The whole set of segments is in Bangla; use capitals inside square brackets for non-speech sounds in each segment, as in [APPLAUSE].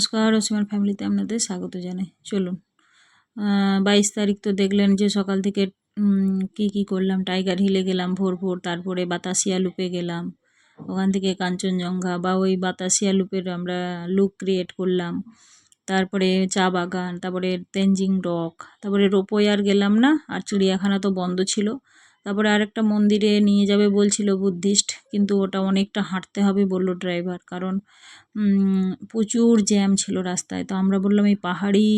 নমস্কার অসীমার ফ্যামিলিতে আপনাদের স্বাগত জানাই। চলুন বাইশ তারিখ তো দেখলেন যে সকাল থেকে কি কি করলাম। টাইগার হিলে গেলাম ভোর ভোর তারপরে বাতাসিয়া লুপে গেলাম। ওখান থেকে কাঞ্চনজঙ্ঘা বা ওই বাতাসিয়া লুপের আমরা লুক ক্রিয়েট করলাম। তারপরে চা বাগান, তারপরে তেনজিং রক, তারপরে রোপওয়ে আর গেলাম না, আর চিড়িয়াখানা তো বন্ধ ছিল। তারপরে আরেকটা মন্দিরে নিয়ে যাবে বলছিল বুদ্ধিস্ট, কিন্তু ওটা অনেকটা হাঁটতে হবে বলল ড্রাইভার, কারণ প্রচুর জ্যাম ছিল রাস্তায়। তো আমরা বললাম, এই পাহাড়ি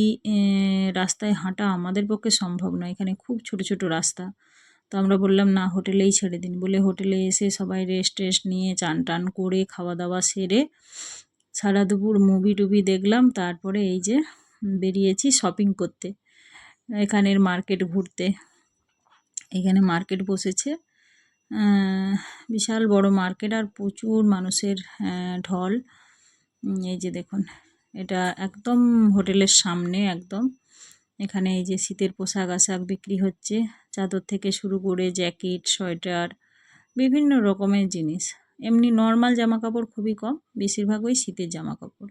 রাস্তায় হাঁটা আমাদের পক্ষে সম্ভব নয়, এখানে খুব ছোট ছোট রাস্তা। তো আমরা বললাম, না, হোটেলেই ছেড়ে দিন। বলে হোটেলে এসে সবাই রেস্ট টেস্ট নিয়ে চান টান করে খাওয়া দাওয়া সেরে সারা দুপুর মুভি টুভি দেখলাম। তারপরে এই যে, বেরিয়েছি শপিং করতে, এখানের মার্কেট ঘুরতে। এখানে মার্কেট বসেছে। বিশাল বড় মার্কেট আর প্রচুর মানুষের ঢল। এই যে দেখুন, এটা একদম হোটেলের সামনে একদম। এখানে এই যে শীতের পোশাক আশাক বিক্রি হচ্ছে। চাদর থেকে শুরু করে জ্যাকেট, সোয়েটার, বিভিন্ন রকমের জিনিস। এমনি নর্মাল জামা কাপড় খুবই কম, বেশিরভাগ ওই শীতের জামা কাপড়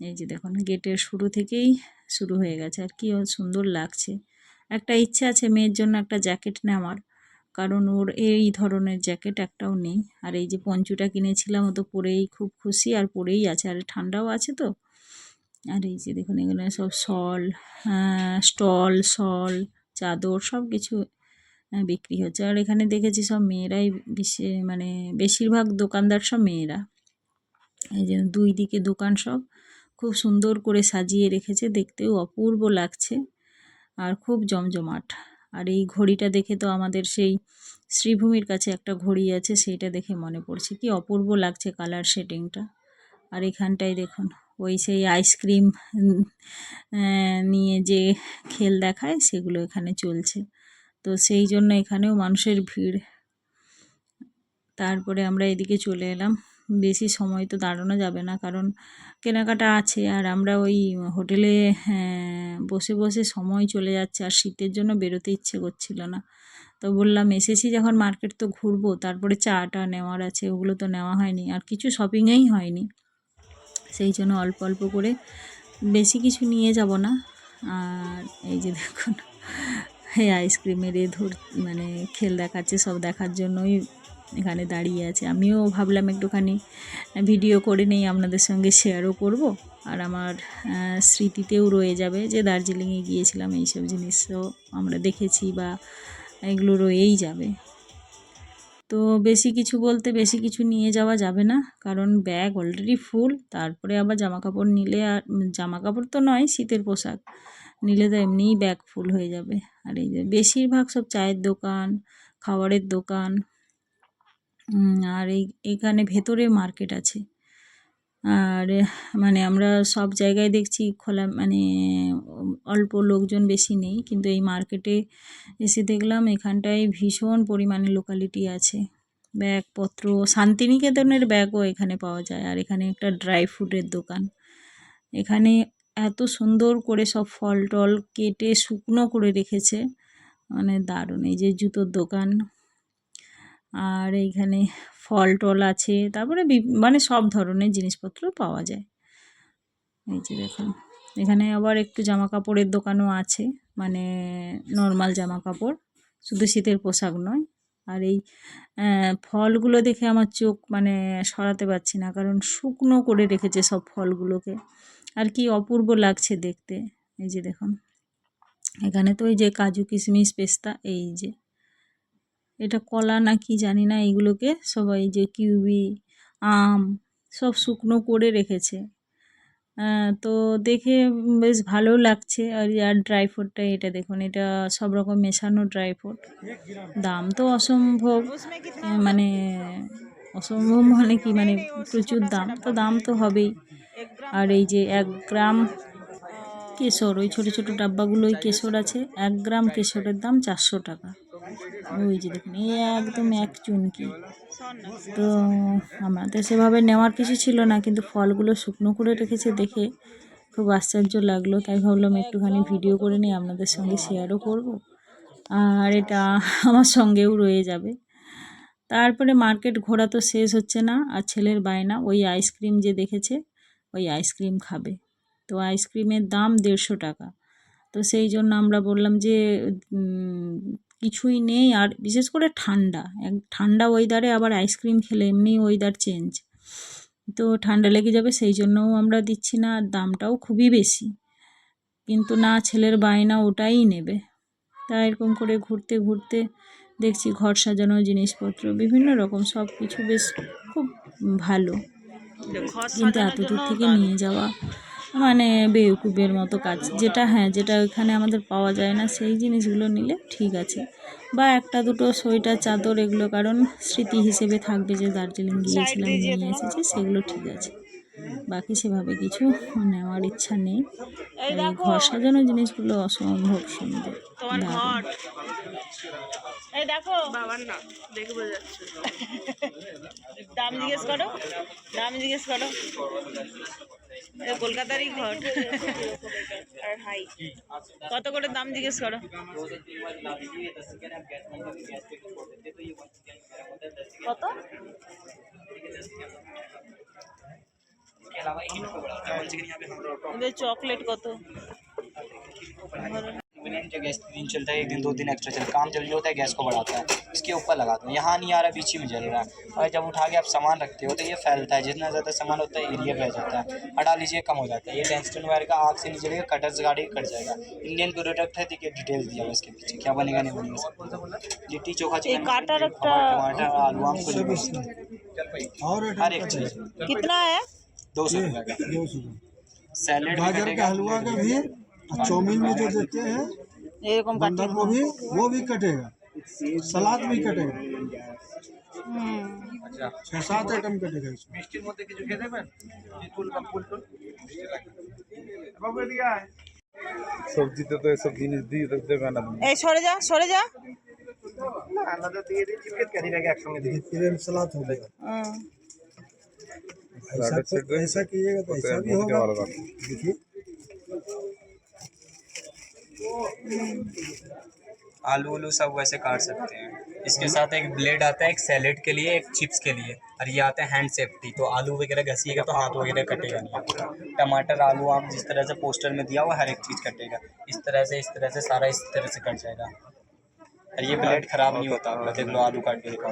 এই যে দেখুন, গেটের শুরু থেকেই শুরু হয়ে গেছে। আর কি সুন্দর লাগছে। একটা ইচ্ছে আছে মেয়ের জন্য একটা জ্যাকেট নেওয়ার। কারণ ওর এই ধরনের জ্যাকেট একটাও নেই। আর এই যে পঞ্চুটা কিনেছিলাম, ও তো পরেই খুব খুশি আর পরেই আছে। আর ঠান্ডাও আছে তো। আর এই যে দেখুন এখানে সব শল স্টল, শল, চাদর সব কিছু বিক্রি হচ্ছে। আর এখানে দেখেছি সব মেয়েরাই বেশি মানে বেশিরভাগ দোকানদার সব মেয়েরা। এই যে দুই দিকে দোকান সব। খুব সুন্দর করে সাজিয়ে রেখেছে। দেখতেও অপূর্ব লাগছে। আর খুব জমজমাট। আর এই ঘড়িটা দেখে তো আমাদের সেই শ্রীভূমির কাছে একটা ঘড়ি আছে, সেইটা দেখে মনে পড়ছে। কি অপূর্ব লাগছে কালার শেডিংটা। আর এখানটায় দেখুন, ওই সেই আইসক্রিম নিয়ে যে খেল দেখায়, সেগুলো এখানে চলছে। তো সেই জন্য এখানেও মানুষের ভিড়। তারপরে আমরা এদিকে চলে এলাম। বেশি সময় তো দাঁড়ানো যাবে না কারণ কেনাকাটা আছে আর আমরা ওই হোটেলে হ্যাঁ, বসে বসে সময় চলে যাচ্ছে আর শীতের জন্য বেরোতে ইচ্ছে করছিল না। তো বললাম এসেছি যখন মার্কেট তো ঘুরবো তারপরে চাটা নেওয়ার আছে ওগুলো তো নেওয়া হয়নি আর কিছু শপিংয়েই হয়নি। সেই জন্য অল্প অল্প করে বেশি কিছু নিয়ে যাব না। আর এই যে দেখুন এই আইসক্রিমের এ ধর মানে খেল দেখাচ্ছে সব দেখার জন্যই এখানে দাঁড়িয়ে আছে। আমিও ভাবলাম একটুখানি ভিডিও করে নেই, আপনাদের সঙ্গে শেয়ারও করব। আর আমার স্মৃতিতেও রয়ে যাবে যে দার্জিলিংয়ে গিয়েছিলাম, এইসব জিনিসও আমরা দেখেছি বা এগুলো রয়েই যাবে। তো বেশি কিছু বলতে বেশি কিছু নিয়ে যাওয়া যাবে না, কারণ ব্যাগ অলরেডি ফুল তারপরে আবার জামা কাপড় নিলে আর জামা কাপড় তো নয়, শীতের পোশাক, নিলে তো এমনিই ব্যাগ ফুল হয়ে যাবে। আর এই যে বেশিরভাগ সব চায়ের দোকান, খাবারের দোকান আর এই, এখানে ভেতরে মার্কেট আছে। আর মানে আমরা সব জায়গায় দেখছি খোলা মানে অল্প লোকজন বেশি নেই, কিন্তু এই মার্কেটে এসে দেখলাম এখানটায় ভীষণ পরিমাণে লোকালিটি আছে। ব্যাগপত্র, শান্তিনিকেতনের ব্যাগও এখানে পাওয়া যায়, আর এখানে একটা ড্রাই ফ্রুটের দোকান। এখানে এত সুন্দর করে সব ফল টল কেটে শুকনো করে রেখেছে মানে দারুণ। এই যে জুতোর দোকান আর এইখানে ফল টল আছে, তারপরে মানে সব ধরনের জিনিসপত্র পাওয়া যায়। এই যে দেখুন, এখানে আবার একটু জামা কাপড়ের দোকানও আছে মানে নর্মাল জামা কাপড় শুধু শীতের পোশাক নয়। আর এই ফলগুলো দেখে আমার চোখ মানে সরাতে পারছি না, কারণ শুকনো করে রেখেছে সব ফলগুলোকে। আর কি অপূর্ব লাগছে দেখতে। এই যে দেখুন, এখানে তো ওই যে কাজু কিশমিশ পেস্তা, এই যে। এটা কলা না কি জানি না এগুলোকে সবাই যে কিউবি, আম সব শুকনো করে রেখেছে। তো দেখে বেশ ভালো লাগছে। আর আর ড্রাই ফ্রুটটা এটা দেখুন, এটা সব রকম মেশানো ড্রাই ফ্রুট দাম তো অসম্ভব মানে অসম্ভব মানে কি মানে প্রচুর দাম, তো দাম তো হবেই। আর এই যে এক গ্রাম কেশর, ওই ছোটো ছোটো ডাব্বাগুলো ওই কেশর আছে, এক গ্রাম কেশরের দাম চারশো টাকা। ওই যে দেখুন, এই একদম এক চুনকি। তো আমাদের সেভাবে নেওয়ার কিছু ছিল না, কিন্তু ফলগুলো শুকনো করে রেখেছে দেখে খুব আশ্চর্য লাগল। তাই ভাবলাম একটুখানি ভিডিও করে নিই আপনাদের সঙ্গে শেয়ারও করব। আর এটা আমার সঙ্গেও রয়ে যাবে। তারপরে মার্কেট ঘোরা তো শেষ হচ্ছে না, আর ছেলের বায়না, ওই আইসক্রিম যে দেখেছে, ওই আইসক্রিম খাবে। তো আইসক্রিমের দাম দেড়শো টাকা। তো সেই জন্য আমরা বললাম যে কিছুই নেই আর বিশেষ করে ঠান্ডা। এক ঠান্ডা ওয়েদারে আবার আইসক্রিম খেলে এমনি ওয়েদার চেঞ্জ তো ঠান্ডা লেগে যাবে সেই জন্যও আমরা দিচ্ছি না আর দামটাও খুবই বেশি। কিন্তু না ছেলের বায়না ওটাই নেবে। তা এরকম করে ঘুরতে ঘুরতে দেখছি ঘর সাজানো জিনিসপত্র বিভিন্ন রকম সব কিছু বেশ খুব ভালো। কিন্তু এত দূর থেকে নিয়ে যাওয়া মানে বেউকুবের মতো কাজ। যেটা হ্যাঁ যেটা ওইখানে আমাদের পাওয়া যায় না সেই জিনিসগুলো নিলে ঠিক আছে। বা একটা দুটো সোয়েটার চাদর এগুলো কারণ স্মৃতি হিসেবে থাকবে যে দার্জিলিং গিয়েছিলাম নিয়ে এসেছি সেগুলো ঠিক আছে। বাকি সেভাবে কিছু নেওয়ার ইচ্ছা নেই। ঘর সাজানো জিনিসগুলো অসম্ভব সুন্দর। এই দেখো। বাবার না দেখে বোঝা যাচ্ছে। দাম জিজ্ঞেস করো দাম জিজ্ঞেস করো। কলকাতারই ঘর। আর হাই। কত করে দাম জিজ্ঞেস করো? কত? চকলেট কত? पेमेंट जो गैस तीन चलता है एक दिन दो दिन एक्स्ट्रा चलता है। काम जल्दी होता है गैस को बढ़ाता है। इसके ऊपर लगाता हूँ। यहाँ नहीं आ रहा बीच ही में जल रहा है। और जब उठा के आप सामान रखते हो तो ये फैलता है। जितना ज़्यादा सामान होता है एरिया फैल जाता है। हटा लीजिए कम हो जाता है। ये टेंस्टन वायर का आग से नहीं चलेगा कटर्स गाड़ी कट जाएगा। इंडियन प्रोडक्ट है तो देखिए डिटेल दिया हुआ इसके पीछे। क्या बनेगा नहीं बनेगा लिट्टी चोखा टमाटर आलू आम हर एक चीज़। कितना है? दो सौ रुपये का। सैलेड का हलवा का भी तो चौमिन में जो देते हैं এরকম बंदा কাটিয়ে को भी वो भी कटेगा सलाद भी कटेगा হুম छः सात आइटम कटेगा इसमें সবজিতে তো এসব জিনিস দিয়ে তো দেবে না এই সরে যা সরে যা देखिए प्लेन सलाद हो गया হুম। ऐसा तो ऐसा कीजिएगा तो ऐसा भी मुझे होगा वाला बात। देखिए आलू उलू सब वैसे काट सकते हैं। इसके साथ एक ब्लेड आता है एक सैलेड के लिए एक चिप्स के लिए। और ये आता है हैंड सेफ्टी तो आलू वगैरह घसीएगा तो हाथ वगैरह कटेगा नहीं। टमाटर आलू आम जिस तरह से पोस्टर में दिया हुआ हर एक चीज़ कटेगा। इस तरह से इस तरह से सारा इस तरह से कट जाएगा। और ये ब्लेड खराब नहीं होता आपका देख लो आलू काट के दिखा।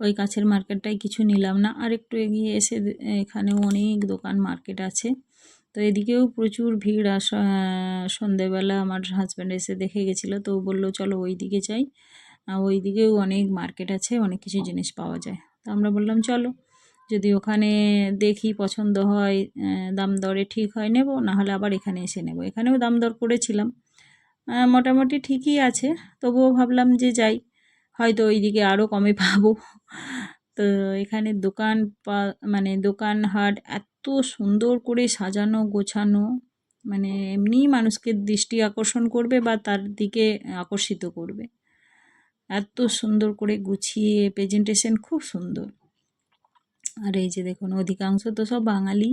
ওই কাছের মার্কেটটাই কিছু নিলাম না। আর একটু এগিয়ে এসে এখানেও অনেক দোকান, মার্কেট আছে। তো এদিকেও প্রচুর ভিড়। আসা সন্ধেবেলা আমার হাজব্যান্ড এসে দেখে গেছিল, তো বলল, চলো ওই দিকে যাই। ওই দিকেও অনেক মার্কেট আছে, অনেক কিছু জিনিস পাওয়া যায়। তো আমরা বললাম, চলো, যদি ওখানে দেখি পছন্দ হয় দাম দরে ঠিক হয়, নেব। নাহলে আবার এখানে এসে নেব। এখানেও দাম দর করেছিলাম। মোটামুটি ঠিকই আছে। তবুও ভাবলাম যে যাই। হয়তো ওইদিকে আরও কমে পাবো। তো এখানে দোকান পা মানে দোকান হাট এত সুন্দর করে সাজানো, গোছানো মানে এমনিই মানুষকে দৃষ্টি আকর্ষণ করবে বা তার দিকে আকর্ষিত করবে। এত সুন্দর করে গুছিয়ে প্রেজেন্টেশন খুব সুন্দর। আর এই যে দেখুন, অধিকাংশ তো সব বাঙালি,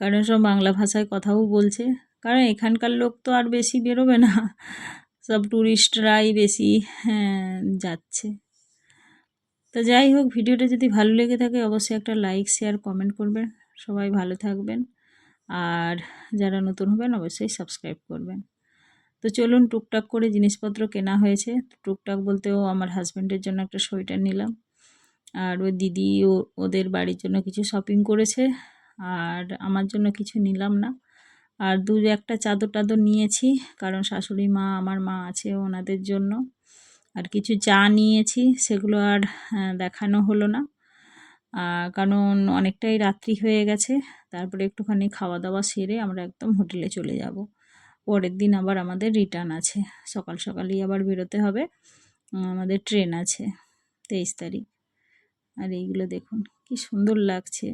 কারণ সব বাংলা ভাষায় কথাও বলছে। কারণ এখানকার লোক তো আর বেশি বেরোবে না। সব ট্যুরিস্টরাই বেশি হ্যাঁ, যাচ্ছে। তো যাই হোক ভিডিওটা যদি ভালো লেগে থাকে অবশ্যই একটা লাইক শেয়ার কমেন্ট করবেন। সবাই ভালো থাকবেন। আর যারা নতুন হবেন অবশ্যই সাবস্ক্রাইব করবেন। তো চলুন টুকটাক করে জিনিসপত্র কেনা হয়েছে। টুকটাক বলতেও আমার হাজব্যান্ডের জন্য একটা সোয়েটার নিলাম। আর ওই দিদি ও ওদের বাড়ির জন্য কিছু শপিং করেছে। আর আমার জন্য কিছু নিলাম না। আর দু একটা চাদর টাদর নিয়েছি, কারণ শাশুড়ি মা, আমার মা আছে ওনাদের জন্য। আর কিছু চা নিয়েছি, সেগুলো আর দেখানো হলো না। কারণ অনেকটাই রাত্রি হয়ে গেছে, তারপরে একটুখানি খাওয়া দাওয়া সেরে আমরা একদম হোটেলে চলে যাব। পরের দিন আবার আমাদের রিটার্ন আছে, সকাল সকালই আবার বেরোতে হবে। আমাদের ট্রেন আছে, তেইশ তারিখ। আর এইগুলো দেখুন, কি সুন্দর লাগছে।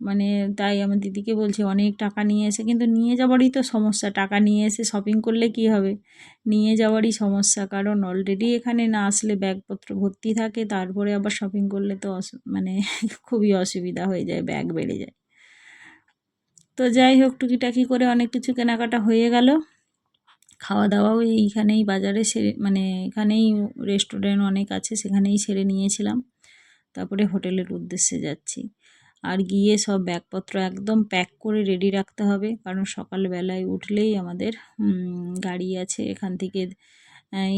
মানে তাই আমার দিদিকে বলছি, অনেক টাকা নিয়ে এসে, কিন্তু নিয়ে যাওয়ারই তো সমস্যা, টাকা নিয়ে এসে শপিং করলে কি হবে? নিয়ে যাওয়ারই সমস্যা, কারণ অলরেডি এখানে না আসলে ব্যাগপত্র ভর্তি থাকে, তারপরে আবার শপিং করলে তো মানে [LAUGHS] খুবই অসুবিধা হয়ে যায়, ব্যাগ বেড়ে যায়। তো যাই হোক, টুকিটাকি করে অনেক কিছু কেনাকাটা হয়ে গেল। খাওয়া দাওয়াও এইখানেই, বাজারে সেরে মানে এখানেই রেস্টুরেন্ট অনেক আছে, সেখানেই সেরে নিয়েছিলাম। তারপরে হোটেলের উদ্দেশ্যে যাচ্ছি। আর গিয়ে সব ব্যাগপত্র একদম প্যাক করে রেডি রাখতে হবে। কারণ সকালবেলায় উঠলেই আমাদের গাড়ি আছে, এখান থেকে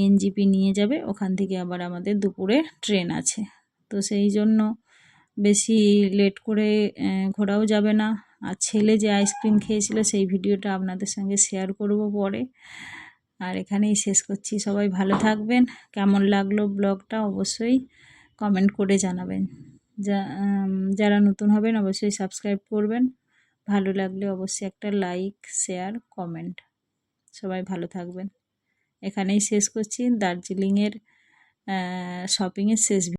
এনজিপি নিয়ে যাবে, ওখান থেকে আবার আমাদের দুপুরে ট্রেন আছে। তো সেই জন্য বেশি লেট করে ঘোরাও যাবে না। আর ছেলে যে আইসক্রিম খেয়েছিল সেই ভিডিওটা আপনাদের সঙ্গে শেয়ার করব পরে। আর এখানেই শেষ করছি। সবাই ভালো থাকবেন। কেমন লাগল ব্লগটা অবশ্যই কমেন্ট করে জানাবেন। যা যারা নতুন হবেন অবশ্যই সাবস্ক্রাইব করবেন। ভালো লাগলে অবশ্যই একটা লাইক শেয়ার কমেন্ট সবাই ভালো থাকবেন। এখানেই শেষ করছি। দার্জিলিংয়ের শপিংয়ের শেষ